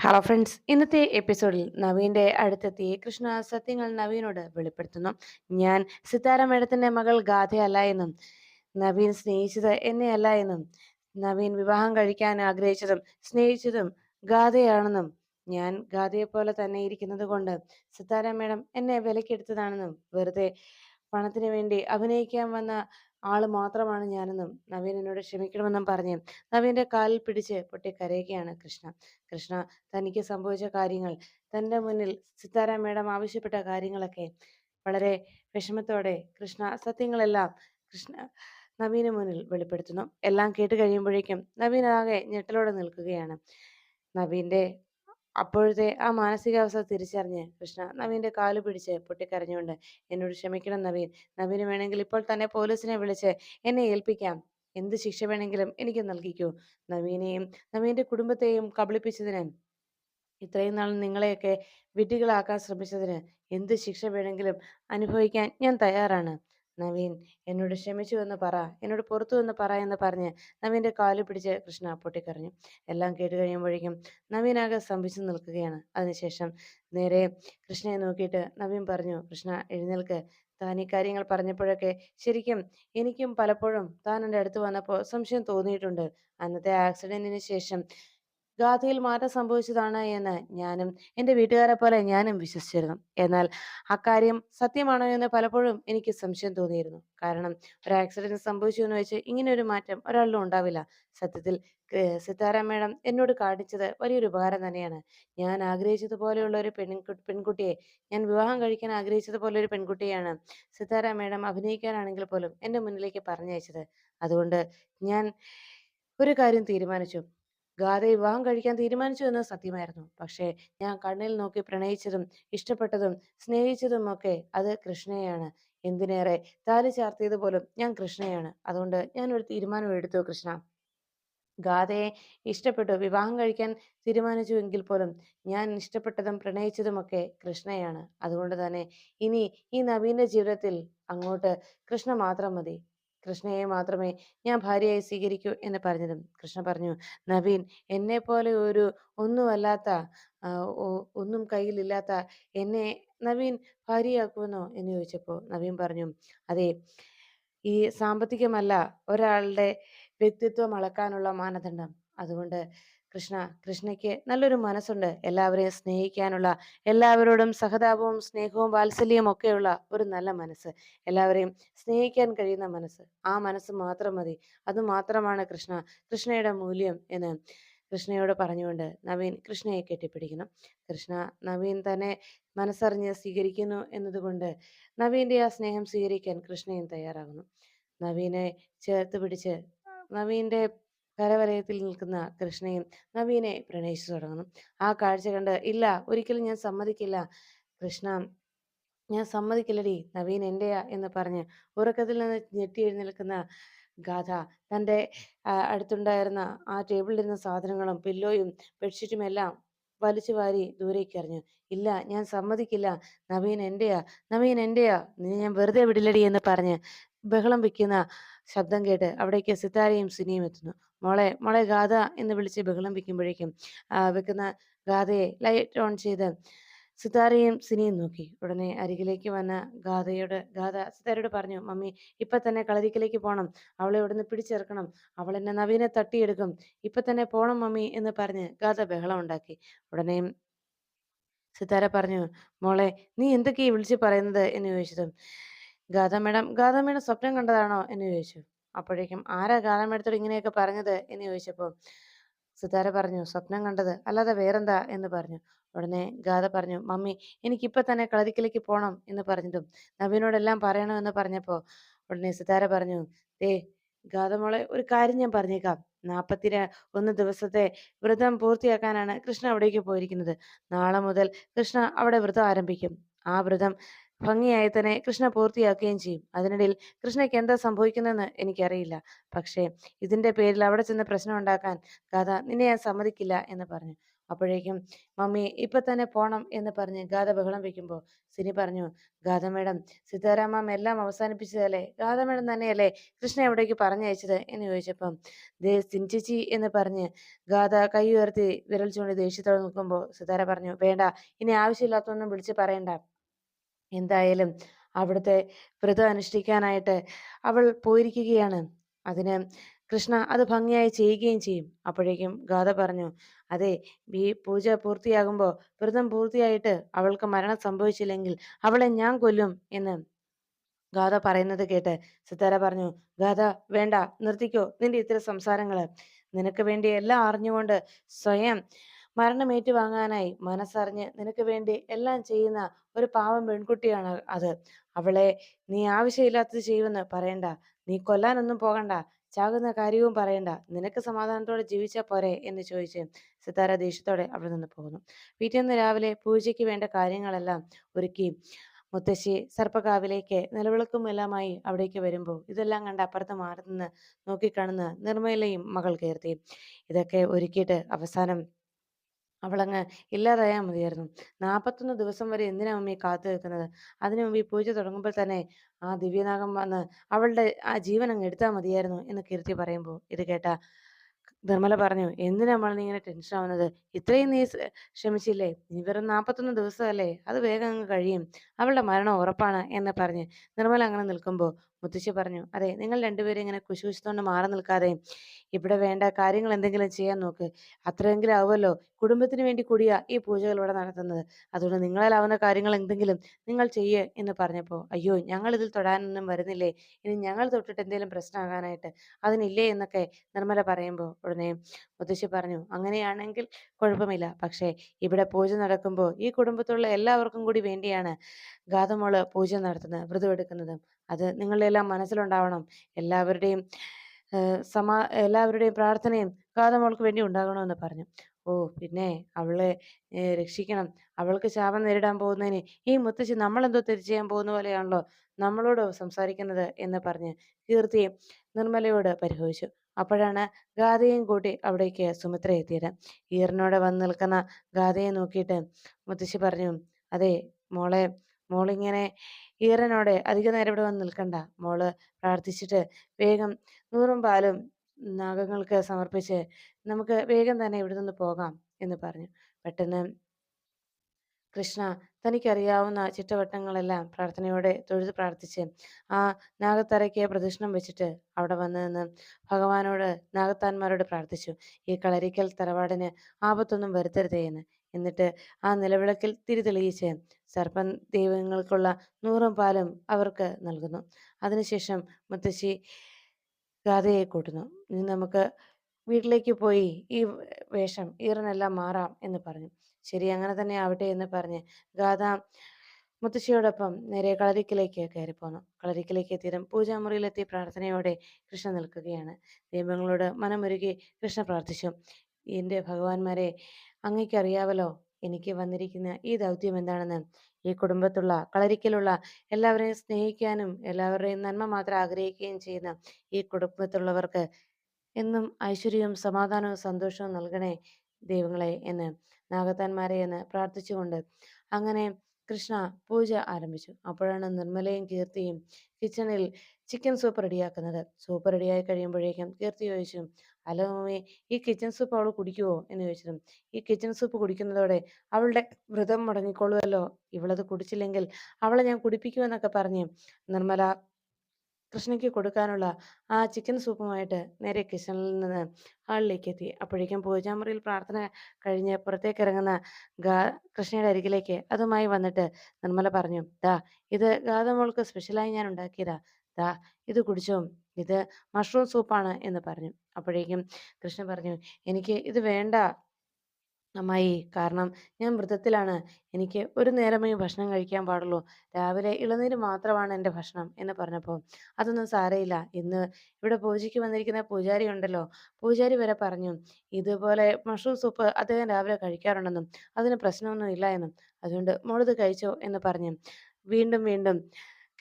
Hello friends ഇന്നത്തെ എപ്പിസോഡിൽ നവീന്റെ അടുത്തെത്തി കൃഷ്ണ സത്യങ്ങൾ നവീനോട് വെളിപ്പെടുത്തുന്നു. ഞാൻ സിത്താര മേഡത്തിന്റെ മകൾ ഗാഥയല്ല എന്നും നവീൻ സ്നേഹിച്ചത് എന്നെയല്ല എന്നും നവീൻ വിവാഹം കഴിക്കാൻ ആഗ്രഹിച്ചതും സ്നേഹിച്ചതും ഗാഥയാണെന്നും ഞാൻ ഗാഥയെപ്പോലെ തന്നെ ഇരിക്കുന്നത് കൊണ്ട് സിത്താര മേഡം എന്നെ വിലക്കെടുത്തതാണെന്നും വെറുതെ പണത്തിന് വേണ്ടി അഭിനയിക്കാൻ വന്ന ആൾ മാത്രമാണ് ഞാനെന്നും നവീൻ എന്നോട് ക്ഷമിക്കണമെന്നും പറഞ്ഞ് നവീന്റെ കാലിൽ പിടിച്ച് പൊട്ടി കരയുകയാണ് കൃഷ്ണ. കൃഷ്ണ തനിക്ക് സംഭവിച്ച കാര്യങ്ങൾ തന്റെ മുന്നിൽ സിത്താര മേഡം ആവശ്യപ്പെട്ട കാര്യങ്ങളൊക്കെ വളരെ വിഷമത്തോടെ കൃഷ്ണ സത്യങ്ങളെല്ലാം കൃഷ്ണ നവീന് മുന്നിൽ വെളിപ്പെടുത്തുന്നു. എല്ലാം കേട്ട് കഴിയുമ്പോഴേക്കും നവീൻ ആകെ ഞെട്ടലോടെ നിൽക്കുകയാണ്. നവീന്റെ അപ്പോഴത്തെ ആ മാനസികാവസ്ഥ തിരിച്ചറിഞ്ഞ് കൃഷ്ണ നവീന്റെ കാൽ പിടിച്ച് പൊട്ടിക്കരഞ്ഞുകൊണ്ട് എന്നോട് ക്ഷമിക്കണം നവീൻ. നവീന് വേണമെങ്കിൽ ഇപ്പോൾ തന്നെ പോലീസിനെ വിളിച്ച് എന്നെ ഏൽപ്പിക്കാം. എന്ത് ശിക്ഷ വേണമെങ്കിലും എനിക്ക് നൽകിക്കൂ. നവീനെയും നവീന്റെ കുടുംബത്തെയും കബളിപ്പിച്ചതിന് ഇത്രയും നാൾ നിങ്ങളെയൊക്കെ വിഡ്ഢികളാക്കാൻ ശ്രമിച്ചതിന് എന്ത് ശിക്ഷ വേണമെങ്കിലും അനുഭവിക്കാൻ ഞാൻ തയ്യാറാണ്. നവീൻ എന്നോട് ക്ഷമിച്ചു എന്ന് പറ എന്നോട് പുറത്തു എന്ന് പറ എന്ന് പറഞ്ഞ് നവീന്റെ കാൽ പിടിച്ച് കൃഷ്ണ പൊട്ടിക്കറിഞ്ഞു എല്ലാം കേട്ട് കഴിയുമ്പോഴേക്കും നവീനാകെ സ്തംഭിച്ചു നിൽക്കുകയാണ്. അതിനുശേഷം നേരെ കൃഷ്ണയെ നോക്കിയിട്ട് നവീൻ പറഞ്ഞു കൃഷ്ണ എഴുന്നേൽക്ക്. താൻ ഈ കാര്യങ്ങൾ പറഞ്ഞപ്പോഴൊക്കെ ശരിക്കും എനിക്കും പലപ്പോഴും താൻ എന്റെ അടുത്ത് വന്നപ്പോൾ സംശയം തോന്നിയിട്ടുണ്ട്. അന്നത്തെ ആക്സിഡന്റിന് ശേഷം ഗാഥയിൽ മാറ്റം സംഭവിച്ചതാണ് എന്ന് ഞാനും എന്റെ വീട്ടുകാരെ പോലെ ഞാനും വിശ്വസിച്ചിരുന്നു. എന്നാൽ അക്കാര്യം സത്യമാണോ എന്ന് പലപ്പോഴും എനിക്ക് സംശയം തോന്നിയിരുന്നു. കാരണം ഒരു ആക്സിഡന്റ് സംഭവിച്ചു എന്ന് വെച്ച് ഇങ്ങനെ ഒരു മാറ്റം ഒരാളിലും ഉണ്ടാവില്ല. സത്യത്തിൽ സിത്താര മേഡം എന്നോട് കാണിച്ചത് വലിയൊരു ഉപകാരം തന്നെയാണ്. ഞാൻ ആഗ്രഹിച്ചതുപോലെയുള്ള ഒരു പെൺകു പെൺകുട്ടിയെ ഞാൻ വിവാഹം കഴിക്കാൻ ആഗ്രഹിച്ചതുപോലെ ഒരു പെൺകുട്ടിയാണ് സിത്താര മേഡം അഭിനയിക്കാനാണെങ്കിൽ പോലും എന്റെ മുന്നിലേക്ക് പറഞ്ഞയച്ചത്. അതുകൊണ്ട് ഞാൻ ഒരു കാര്യം തീരുമാനിച്ചു. ഗാഥയെ വിവാഹം കഴിക്കാൻ തീരുമാനിച്ചു എന്നത് സത്യമായിരുന്നു. പക്ഷേ ഞാൻ കണ്ണിൽ നോക്കി പ്രണയിച്ചതും ഇഷ്ടപ്പെട്ടതും സ്നേഹിച്ചതും ഒക്കെ അത് കൃഷ്ണയാണ് എന്തിനേറെ താലി ചാർത്തിയത് പോലും ഞാൻ കൃഷ്ണയാണ്. അതുകൊണ്ട് ഞാൻ ഒരു തീരുമാനം എടുത്തു കൃഷ്ണ. ഗാഥയെ ഇഷ്ടപ്പെട്ടു വിവാഹം കഴിക്കാൻ തീരുമാനിച്ചു എങ്കിൽ പോലും ഞാൻ ഇഷ്ടപ്പെട്ടതും പ്രണയിച്ചതുമൊക്കെ കൃഷ്ണയാണ്. അതുകൊണ്ട് തന്നെ ഇനി ഈ നവീന ജീവിതത്തിൽ അങ്ങോട്ട് കൃഷ്ണ മാത്രം മതി. കൃഷ്ണയെ മാത്രമേ ഞാൻ ഭാര്യയായി സ്വീകരിക്കൂ എന്ന് പറഞ്ഞതും. കൃഷ്ണ പറഞ്ഞു നവീൻ എന്നെ പോലെ ഒരു ഒന്നുമല്ലാത്ത ഒന്നും കയ്യിലില്ലാത്ത എന്നെ നവീൻ ഭാര്യയാക്കുമെന്നോ? എന്ന് ചോദിച്ചപ്പോൾ നവീൻ പറഞ്ഞു അതെ ഈ സാമ്പത്തികമല്ല ഒരാളുടെ വ്യക്തിത്വം അളക്കാനുള്ള മാനദണ്ഡം. അതുകൊണ്ട് കൃഷ്ണ കൃഷ്ണയ്ക്ക് നല്ലൊരു മനസ്സുണ്ട്. എല്ലാവരെയും സ്നേഹിക്കാനുള്ള എല്ലാവരോടും സഹതാപവും സ്നേഹവും വാത്സല്യവും ഒക്കെയുള്ള ഒരു നല്ല മനസ്സ്. എല്ലാവരെയും സ്നേഹിക്കാൻ കഴിയുന്ന മനസ്സ്. ആ മനസ്സ് മാത്രം മതി. അത് മാത്രമാണ് കൃഷ്ണ കൃഷ്ണയുടെ മൂല്യം എന്ന് കൃഷ്ണയോട് പറഞ്ഞുകൊണ്ട് നവീൻ കൃഷ്ണയെ കെട്ടിപ്പിടിക്കുന്നു. കൃഷ്ണ നവീൻ തന്നെ മനസ്സറിഞ്ഞ് സ്വീകരിക്കുന്നു എന്നതുകൊണ്ട് നവീന്റെ ആ സ്നേഹം സ്വീകരിക്കാൻ കൃഷ്ണയും തയ്യാറാകുന്നു. നവീനെ ചേർത്ത് പിടിച്ച് നവീന്റെ കരവലയത്തിൽ നിൽക്കുന്ന കൃഷ്ണയും നവീനെ പ്രണയിച്ചു തുടങ്ങുന്നു. ആ കാഴ്ച കണ്ട് ഇല്ല ഒരിക്കലും ഞാൻ സമ്മതിക്കില്ല. കൃഷ്ണ ഞാൻ സമ്മതിക്കില്ലടി. നവീൻ എന്റെയാ? എന്ന് പറഞ്ഞ് ഉറക്കത്തിൽ നിന്ന് ഞെട്ടി എഴുന്നേൽക്കുന്ന ഗാഥ തന്റെ അടുത്തുണ്ടായിരുന്ന ആ ടേബിളിലിരുന്ന സാധനങ്ങളും പില്ലോയും ബെഡ്ഷീറ്റും എല്ലാം വലിച്ചു വാരി ദൂരേക്ക് എറിഞ്ഞു. ഇല്ല ഞാൻ സമ്മതിക്കില്ല. നവീൻ എന്റെയാ? നവീൻ എന്റെയാ? നീ ഞാൻ വെറുതെ വിടില്ലടി എന്ന് പറഞ്ഞ് ബഹളം വെക്കുന്ന ശബ്ദം കേട്ട് അവിടേക്ക് സിത്താരയും സിനിയും എത്തുന്നു. മോളെ മോളെ ഗാഥ എന്ന് വിളിച്ച് ബഹളം വെക്കുമ്പോഴേക്കും ആ, വെക്കുന്ന ഗാഥയെ ലൈറ്റ് ഓൺ ചെയ്ത് സിതാരയും സിനിയും നോക്കി. ഉടനെ അരികിലേക്ക് വന്ന ഗാഥയോട് ഗാഥ സിതാരയോട് പറഞ്ഞു മമ്മി ഇപ്പൊ തന്നെ കളരിക്കലേക്ക് പോണം. അവളെ ഇവിടുന്ന് പിടിച്ചിറക്കണം. അവൾ എന്നെ നവീനെ തട്ടിയെടുക്കും. ഇപ്പൊ തന്നെ പോണം മമ്മി എന്ന് പറഞ്ഞ് ഗാഥ ബഹളം ഉണ്ടാക്കി. ഉടനെ സിതാര പറഞ്ഞു മോളെ നീ എന്തൊക്കെയാ വിളിച്ച് പറയുന്നത്? എന്ന് ചോദിച്ചതും ഗാഥ മേഡം ഗാഥ മേഡം സ്വപ്നം കണ്ടതാണോ എന്ന് ചോദിച്ചു. അപ്പോഴേക്കും ആരാ ഗാഥ മേഡത്തോട് ഇങ്ങനെയൊക്കെ പറഞ്ഞത്? എന്ന് ചോദിച്ചപ്പോൾ സിതാര പറഞ്ഞു സ്വപ്നം കണ്ടത്. അല്ലാതെ വേറെന്താ? എന്ന് പറഞ്ഞു. ഉടനെ ഗാഥ പറഞ്ഞു മമ്മി എനിക്കിപ്പൊ തന്നെ കളരിക്കലേക്ക് പോണം എന്ന് പറഞ്ഞതും നവീനോടെല്ലാം പറയണമെന്ന് പറഞ്ഞപ്പോ ഉടനെ സിതാര പറഞ്ഞു ദേ ഗാഥമോളെ ഒരു കാര്യം ഞാൻ പറഞ്ഞേക്കാം. നാപ്പത്തി ര- ഒന്ന് ദിവസത്തെ വ്രതം പൂർത്തിയാക്കാനാണ് കൃഷ്ണ അവിടേക്ക് പോയിരിക്കുന്നത്. നാളെ മുതൽ കൃഷ്ണ അവിടെ വ്രതം ആരംഭിക്കും. ആ വ്രതം ഭംഗിയായി തന്നെ കൃഷ്ണ പൂർത്തിയാക്കുകയും ചെയ്യും. അതിനിടയിൽ കൃഷ്ണയ്ക്ക് എന്താ സംഭവിക്കുന്നതെന്ന് എനിക്കറിയില്ല. പക്ഷേ ഇതിന്റെ പേരിൽ അവിടെ ചെന്ന് പ്രശ്നം ഉണ്ടാക്കാൻ ഗാഥ നിന്നെ ഞാൻ സമ്മതിക്കില്ല എന്ന് പറഞ്ഞു. അപ്പോഴേക്കും മമ്മി ഇപ്പൊ തന്നെ പോണം എന്ന് പറഞ്ഞ് ഗാഥ ബഹളം വെക്കുമ്പോൾ സിനി പറഞ്ഞു ഗാഥ മേഡം സീതാരാമം എല്ലാം അവസാനിപ്പിച്ചതല്ലേ? ഗാഥ മേഡം തന്നെയല്ലേ കൃഷ്ണ എവിടേക്ക് പറഞ്ഞയച്ചത്? എന്ന് ചോദിച്ചപ്പം ദേ സിൻചിച്ചി എന്ന് പറഞ്ഞ് ഗാഥ കൈ ഉയർത്തി വിരൽ ചൂണ്ടി ദേഷ്യത്തോടെ നിൽക്കുമ്പോൾ സിതാര പറഞ്ഞു വേണ്ട ഇനി ആവശ്യമില്ലാത്തൊന്നും വിളിച്ച് പറയണ്ട. എന്തായാലും അവിടുത്തെ വ്രതം അനുഷ്ഠിക്കാനായിട്ട് അവൾ പോയിരിക്കുകയാണ്. അതിന് കൃഷ്ണ അത് ഭംഗിയായി ചെയ്യുകയും ചെയ്യും. അപ്പോഴേക്കും ഗാഥ പറഞ്ഞു അതെ ഈ പൂജ പൂർത്തിയാകുമ്പോൾ വ്രതം പൂർത്തിയായിട്ട് അവൾക്ക് മരണം സംഭവിച്ചില്ലെങ്കിൽ അവളെ ഞാൻ കൊല്ലും എന്ന് ഗാഥ പറയുന്നത് കേട്ട് സിത്താര പറഞ്ഞു ഗാഥ വേണ്ട നിർത്തിക്കോ. നിന്റെ ഇത്തരം സംസാരങ്ങൾ നിനക്ക് വേണ്ടി എല്ലാം അറിഞ്ഞുകൊണ്ട് സ്വയം മരണം ഏറ്റുവാങ്ങാനായി മനസ്സറിഞ്ഞ് നിനക്ക് വേണ്ടി എല്ലാം ചെയ്യുന്ന ഒരു പാവം പെൺകുട്ടിയാണ് അത്. അവളെ നീ ആവശ്യമില്ലാത്തത് ചെയ്യുമെന്ന് പറയണ്ട. നീ കൊല്ലാനൊന്നും പോകണ്ട. ചാകുന്ന കാര്യവും പറയണ്ട. നിനക്ക് സമാധാനത്തോടെ ജീവിച്ചാൽ പോരെ എന്ന് ചോദിച്ച് സിതാര ദേഷ്യത്തോടെ അവിടെ നിന്ന് പോകുന്നു. പിറ്റേന്ന് രാവിലെ പൂജയ്ക്ക് വേണ്ട കാര്യങ്ങളെല്ലാം ഒരുക്കി മുത്തശ്ശി സർപ്പകാവിലേക്ക് നിലവിളക്കും എല്ലാമായി അവിടേക്ക് വരുമ്പോൾ ഇതെല്ലാം കണ്ട് അപ്പുറത്ത് മാറി നിന്ന് നോക്കിക്കാണുന്ന നിർമ്മലയും മകൾ കയർത്തി ഇതൊക്കെ ഒരുക്കിയിട്ട് അവസാനം അവളങ്ങ് ഇല്ലാതായാൽ മതിയായിരുന്നു. നാൽപ്പത്തൊന്ന് ദിവസം വരെ എന്തിനാ മമ്മി കാത്തു നിൽക്കുന്നത്? അതിനു മുമ്പ് ഈ പൂജ തുടങ്ങുമ്പോൾ തന്നെ ആ ദിവ്യനാഗം വന്ന് അവളുടെ ആ ജീവൻ അങ്ങ് എടുത്താൽ മതിയായിരുന്നു എന്ന് കീർത്തി പറയുമ്പോൾ ഇത് കേട്ട നിർമ്മല പറഞ്ഞു എന്തിനാ നമ്മൾ നീ ഇങ്ങനെ ടെൻഷൻ ആവുന്നത്? ഇത്രയും നീ ക്ഷമിച്ചില്ലേ? ഇനി വെറും നാൽപ്പത്തൊന്ന് ദിവസമല്ലേ? അത് വേഗം അങ്ങ് കഴിയും. അവളുടെ മരണം ഉറപ്പാണ് എന്ന് പറഞ്ഞ് നിർമ്മല അങ്ങനെ നിൽക്കുമ്പോൾ മുത്തശ്ശി പറഞ്ഞു അതെ നിങ്ങൾ രണ്ടുപേരും ഇങ്ങനെ കുശുകുശത്തോണ്ട് മാറി നിൽക്കാതെ ഇവിടെ വേണ്ട കാര്യങ്ങൾ എന്തെങ്കിലും ചെയ്യാൻ നോക്ക്. അത്രയെങ്കിലും ആവുമല്ലോ. കുടുംബത്തിന് വേണ്ടി കൂടിയാ ഈ പൂജകൾ ഇവിടെ നടത്തുന്നത്. അതുകൊണ്ട് നിങ്ങളാലാവുന്ന കാര്യങ്ങൾ എന്തെങ്കിലും നിങ്ങൾ ചെയ്യേ എന്ന് പറഞ്ഞപ്പോൾ അയ്യോ ഞങ്ങൾ ഇതിൽ തൊടാനൊന്നും വരുന്നില്ലേ? ഇനി ഞങ്ങൾ തൊട്ടിട്ട് എന്തെങ്കിലും പ്രശ്നമാകാനായിട്ട് അതിനില്ലേ? എന്നൊക്കെ നിർമ്മല പറയുമ്പോൾ ഉടനെ മുത്തശ്ശി പറഞ്ഞു അങ്ങനെയാണെങ്കിൽ കുഴപ്പമില്ല. പക്ഷേ ഇവിടെ പൂജ നടക്കുമ്പോൾ ഈ കുടുംബത്തിലുള്ള എല്ലാവർക്കും കൂടി വേണ്ടിയാണ് ഗാതമോൾ പൂജ നടത്തുന്നത് വ്രതം എടുക്കുന്നതും. അത് നിങ്ങളുടെയെല്ലാം മനസ്സിലുണ്ടാവണം. എല്ലാവരുടെയും സമാ എല്ലാവരുടെയും പ്രാർത്ഥനയും കാതമോൾക്ക് വേണ്ടി ഉണ്ടാകണമെന്ന് പറഞ്ഞു. ഓ പിന്നെ അവളെ രക്ഷിക്കണം. അവൾക്ക് ശാപം നേരിടാൻ പോകുന്നതിന് ഈ മുത്തശ്ശി നമ്മളെന്തോ തെറ്റ് ചെയ്യാൻ പോകുന്ന പോലെയാണല്ലോ നമ്മളോട് സംസാരിക്കുന്നത് എന്ന് പറഞ്ഞ് കീർത്തി നിർമ്മലയോട് പരിഹസിച്ചു. അപ്പോഴാണ് ഗാഥയും കൂട്ടി അവിടേക്ക് സുമിത്ര എത്തിയത്. ഈറിനോട് വന്ന് നിൽക്കുന്ന ഗാഥയെ നോക്കിയിട്ട് മുത്തശ്ശി പറഞ്ഞു അതെ മോളെ മോളിങ്ങനെ ഈറനോടെ അധിക നേരം ഇവിടെ വന്ന് നിൽക്കണ്ട. മോൾ പ്രാർത്ഥിച്ചിട്ട് വേഗം നൂറും പാലും നാഗങ്ങൾക്ക് സമർപ്പിച്ച് നമുക്ക് വേഗം തന്നെ ഇവിടെ നിന്ന് പോകാം എന്ന് പറഞ്ഞു. പെട്ടെന്ന് കൃഷ്ണ തനിക്കറിയാവുന്ന ചിട്ടവട്ടങ്ങളെല്ലാം പ്രാർത്ഥനയോടെ തൊഴുത് പ്രാർത്ഥിച്ച് ആ നാഗത്തറയ്ക്ക് പ്രദക്ഷിണം വെച്ചിട്ട് അവിടെ വന്ന് നിന്ന് ഭഗവാനോട് നാഗത്താന്മാരോട് പ്രാർത്ഥിച്ചു. ഈ കളരിക്കൽ തറവാടിന് ആപത്തൊന്നും വരുത്തരുതേ എന്ന് എന്നിട്ട് ആ നിലവിളക്കിൽ തിരി തെളിയിച്ച് സർപ്പ ദൈവങ്ങൾക്കുള്ള നൂറും പാലും അവർക്ക് നൽകുന്നു. അതിനുശേഷം മുത്തശ്ശി ഗാഥയെ കൂട്ടുന്നു. ഇനി നമുക്ക് വീട്ടിലേക്ക് പോയി ഈ വേഷം ഈറനെല്ലാം മാറാം എന്ന് പറഞ്ഞു. ശരി അങ്ങനെ തന്നെ ആവട്ടെ എന്ന് പറഞ്ഞ് ഗാഥ മുത്തശ്ശിയോടൊപ്പം നേരെ കളരിക്കലേക്ക് കയറിപ്പോന്നു. കളരിക്കലേക്ക് എത്തിയതും പൂജാമുറിയിലെത്തി പ്രാർത്ഥനയോടെ കൃഷ്ണ നിൽക്കുകയാണ്. ദൈവങ്ങളോട് മനമൊരുകി കൃഷ്ണ പ്രാർത്ഥിച്ചു. എന്റെ ഭഗവാന്മാരെ അങ്ങയ്ക്കറിയാവല്ലോ എനിക്ക് വന്നിരിക്കുന്ന ഈ ദൗത്യം എന്താണെന്ന്. ഈ കുടുംബത്തുള്ള കളരിക്കലുള്ള എല്ലാവരെയും സ്നേഹിക്കാനും എല്ലാവരുടെയും നന്മ മാത്രം ആഗ്രഹിക്കുകയും ചെയ്യുന്ന ഈ കുടുംബത്തുള്ളവർക്ക് എന്നും ഐശ്വര്യവും സമാധാനവും സന്തോഷവും നൽകണേ ദൈവങ്ങളെ എന്ന് നാഗത്താന്മാരെ എന്ന് പ്രാർത്ഥിച്ചുകൊണ്ട് അങ്ങനെ കൃഷ്ണ പൂജ ആരംഭിച്ചു. അപ്പോഴാണ് നിർമ്മലയും കീർത്തിയും കിച്ചണിൽ ചിക്കൻ സൂപ്പ് റെഡിയാക്കുന്നത് സൂപ്പ് റെഡിയായി കഴിയുമ്പോഴേക്കും കീർത്തി ചോദിച്ചു അല്ല മമ്മി. ഈ കിച്ചൺ സൂപ്പ് അവൾ കുടിക്കുവോ എന്ന് ചോദിച്ചതും ഈ കിച്ചൺ സൂപ്പ് കുടിക്കുന്നതോടെ അവളുടെ വ്രതം മുടങ്ങിക്കൊള്ളുമല്ലോ ഇവളത് കുടിച്ചില്ലെങ്കിൽ അവളെ ഞാൻ കുടിപ്പിക്കുമെന്നൊക്കെ പറഞ്ഞ് നിർമ്മല കൃഷ്ണയ്ക്ക് കൊടുക്കാനുള്ള ആ ചിക്കൻ സൂപ്പുമായിട്ട് നേരെ കിച്ചണിൽ നിന്ന് ഹാളിലേക്ക് എത്തി. അപ്പോഴേക്കും പൂജാമുറിയിൽ പ്രാർത്ഥന കഴിഞ്ഞ് പുറത്തേക്ക് ഇറങ്ങുന്ന ഗാ കൃഷ്ണയുടെ അരികിലേക്ക് അതുമായി വന്നിട്ട് നിർമ്മല പറഞ്ഞു ദാ ഇത് ഗാതമോൾക്ക് സ്പെഷ്യലായി ഞാൻ ഉണ്ടാക്കിയതാ. ദാ ഇത് കുടിച്ചോ ഇത് മഷ്റൂം സൂപ്പാണ് എന്ന് പറഞ്ഞു. അപ്പോഴേക്കും കൃഷ്ണൻ പറഞ്ഞു എനിക്ക് ഇത് വേണ്ട അമ്മായി. കാരണം ഞാൻ വ്രതത്തിലാണ് എനിക്ക് ഒരു നേരമേ ഭക്ഷണം കഴിക്കാൻ പാടുള്ളൂ. രാവിലെ ഇളനീര് മാത്രമാണ് എന്റെ ഭക്ഷണം എന്ന് പറഞ്ഞപ്പോൾ അതൊന്നും സാരയില്ല ഇന്ന് ഇവിടെ പൂജയ്ക്ക് വന്നിരിക്കുന്ന പൂജാരി ഉണ്ടല്ലോ. പൂജാരി വരെ പറഞ്ഞു ഇതുപോലെ മഷ്റൂം സൂപ്പ് അദ്ദേഹം രാവിലെ കഴിക്കാറുണ്ടെന്നും അതിന് പ്രശ്നമൊന്നും ഇല്ല എന്നും. അതുകൊണ്ട് മോളിത് കഴിച്ചോ എന്ന് പറഞ്ഞു. വീണ്ടും വീണ്ടും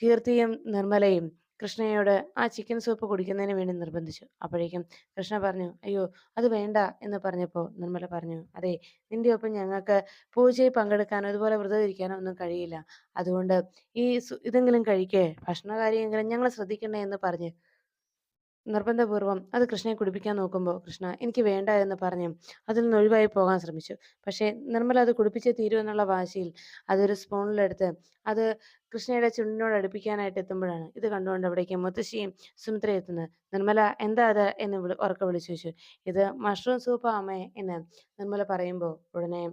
കീർത്തിയും നിർമ്മലയും കൃഷ്ണയോട് ആ ചിക്കൻ സൂപ്പ് കുടിക്കുന്നതിന് വേണ്ടി നിർബന്ധിച്ചു. അപ്പോഴേക്കും കൃഷ്ണ പറഞ്ഞു അയ്യോ അത് വേണ്ട എന്ന് പറഞ്ഞപ്പോൾ നിർമ്മല പറഞ്ഞു അതെ നിന്റെ ഒപ്പം ഞങ്ങൾക്ക് പൂജയിൽ പങ്കെടുക്കാനോ അതുപോലെ വ്രതം ഇരിക്കാനോ ഒന്നും കഴിയില്ല. അതുകൊണ്ട് ഈ ഇതെങ്കിലും കഴിക്കേ ഭക്ഷണകാര്യമെങ്കിലും ഞങ്ങൾ ശ്രദ്ധിക്കണേ എന്ന് പറഞ്ഞ് നിർബന്ധപൂർവം അത് കൃഷ്ണയെ കുടിപ്പിക്കാൻ നോക്കുമ്പോൾ കൃഷ്ണ എനിക്ക് വേണ്ട എന്ന് പറഞ്ഞു അതിൽ നിന്ന് ഒഴിവായി പോകാൻ ശ്രമിച്ചു. പക്ഷേ നിർമ്മല അത് കുടിപ്പിച്ചേ തീരൂ എന്നുള്ള വാശിയിൽ അതൊരു സ്പൂണിലെടുത്ത് അത് കൃഷ്ണയുടെ ചുണ്ടിനോട് അടുപ്പിക്കാനായിട്ട് എത്തുമ്പോഴാണ് ഇത് കണ്ടുകൊണ്ട് അവിടേക്ക് മുത്തശ്ശിയും സുമിത്ര എത്തുന്നത്. നിർമ്മല എന്താ അത്? എന്ന് വിളി ഉറക്ക വിളിച്ചു ചോദിച്ചു. ഇത് മഷ്റൂം സൂപ്പാ അമ്മേ എന്ന് നിർമ്മല പറയുമ്പോൾ ഉടനെ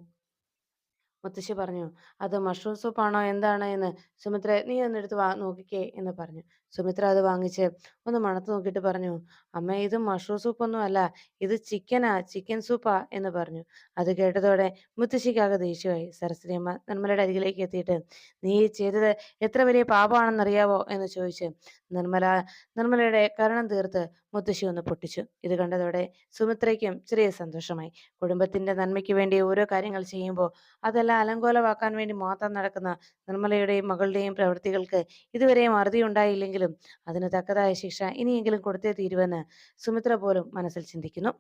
മുത്തശ്ശി പറഞ്ഞു അത് മഷ്റൂം സൂപ്പാണോ എന്താണ്? എന്ന് സുമിത്ര നീ ഒന്നെടുത്ത് വാ നോക്കിക്കേ എന്ന് പറഞ്ഞു. സുമിത്ര അത് വാങ്ങിച്ച് ഒന്ന് മണത്ത് നോക്കിയിട്ട് പറഞ്ഞു അമ്മ ഇത് മഷ്റൂം സൂപ്പൊന്നും അല്ല ഇത് ചിക്കനാ ചിക്കൻ സൂപ്പാ എന്ന് പറഞ്ഞു. അത് കേട്ടതോടെ മുത്തശ്ശിക്കാകെ ദേഷ്യമായി. സരസ്വതി അമ്മ നിർമ്മലയുടെ അരികിലേക്ക് എത്തിയിട്ട് നീ ചെയ്തത് എത്ര വലിയ പാപമാണെന്നറിയാവോ? എന്ന് ചോദിച്ച്. നിർമ്മല നിർമ്മലയുടെ കരണം തീർത്ത് മുത്തശ്ശി ഒന്ന് പൊട്ടിച്ചു. ഇത് കണ്ടതോടെ സുമിത്രയ്ക്കും ചെറിയ സന്തോഷമായി. കുടുംബത്തിന്റെ നന്മയ്ക്ക് വേണ്ടി ഓരോ കാര്യങ്ങൾ ചെയ്യുമ്പോൾ അതെല്ലാം അലങ്കോലമാക്കാൻ വേണ്ടി മാത്രം നടക്കുന്ന നിർമ്മലയുടെയും മകളുടെയും പ്രവൃത്തികൾക്ക് ഇതുവരെയും അറുതി ഉണ്ടായില്ലെങ്കിലും അതിന് തക്കതായ ശിക്ഷ ഇനിയെങ്കിലും കൊടുത്തേ തീരുവെന്ന് സുമിത്ര പോലും മനസ്സിൽ ചിന്തിക്കുന്നു.